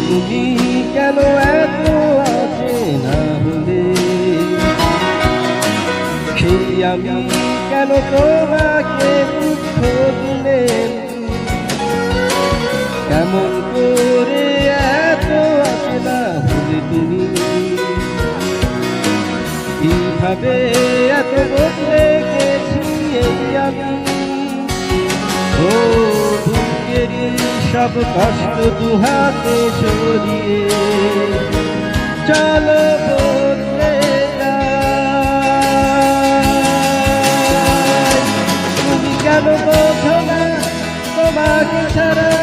তুমি কেন এত আছে না হলে সেই আমি কেন তোমাকে দুঃখ দিলে? কেমন করে এত আছে না হলে তুমি? কীভাবে সব কষ্ট দুহাতে সরিয়ে চলো। তুমি কেন বোঝো না তোমাকে ছাড়াই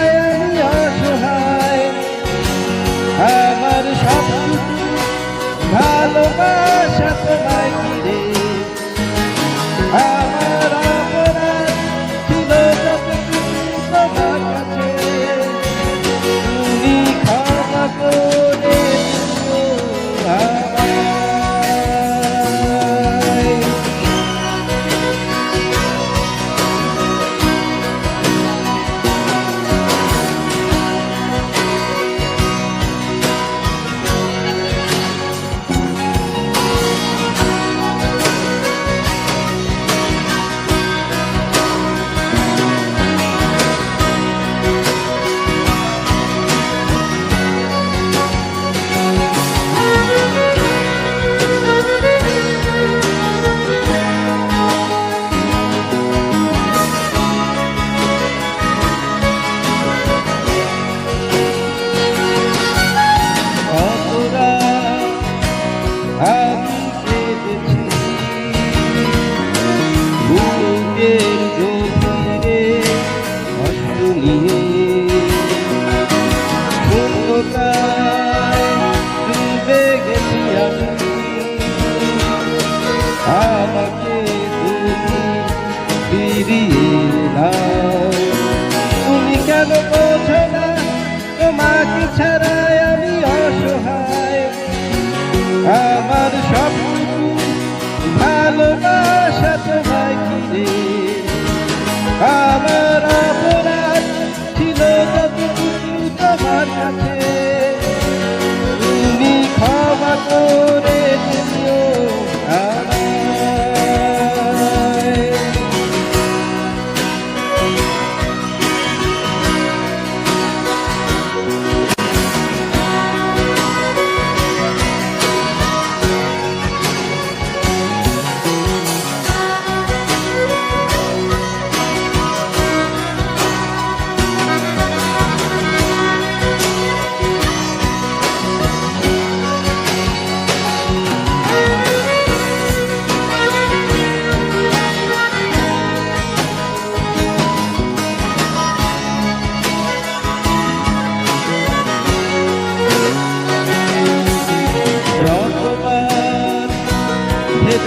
তোমাকে ছাড়াই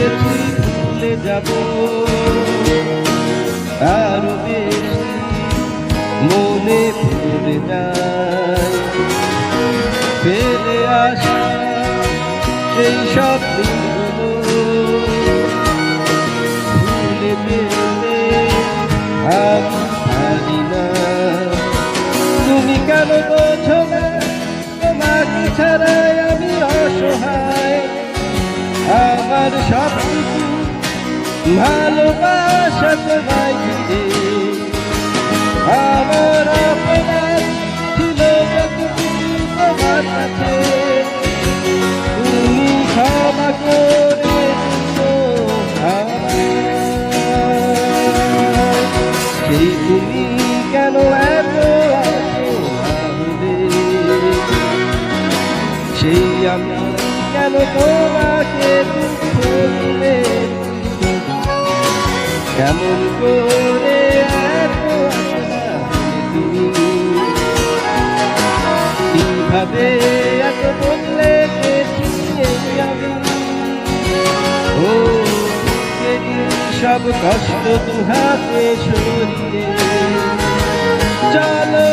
ভেবেছি ভুলে যাব। আরও বেশি মনে পড়ে যায়। ফেলে আসা সেই সব দিনগুলো আমার সবটুকু ভালোবাসা তোমায় আমার অপরাধ ছিল যতটুকু তোমার কাছে তুমি ক্ষমা করে কেন সেই আমি কেন তোমাকে কীভাবে এত বদলে ও বুকেরই সব কষ্ট দুহাতে সরিয়ে চলো